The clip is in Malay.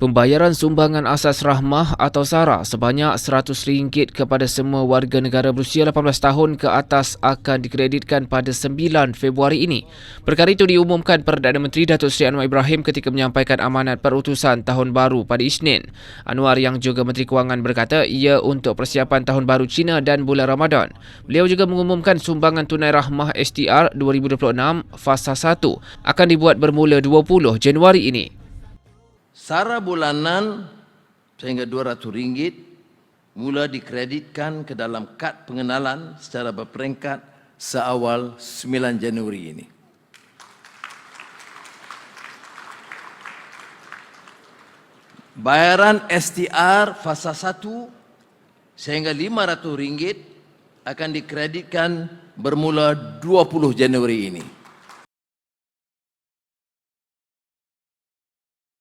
Pembayaran sumbangan asas rahmah atau SARA sebanyak RM100 kepada semua warga negara berusia 18 tahun ke atas akan dikreditkan pada 9 Februari ini. Perkara itu diumumkan Perdana Menteri Datuk Seri Anwar Ibrahim ketika menyampaikan amanat perutusan Tahun Baru pada Isnin. Anwar yang juga Menteri Kewangan berkata ia untuk persiapan Tahun Baru Cina dan bulan Ramadan. Beliau juga mengumumkan sumbangan tunai rahmah STR 2026 Fasa 1 akan dibuat bermula 20 Januari ini. Sara bulanan sehingga RM200 mula dikreditkan ke dalam kad pengenalan secara berperingkat seawal 9 Januari ini. Bayaran STR fasa 1 sehingga RM500 akan dikreditkan bermula 20 Januari ini.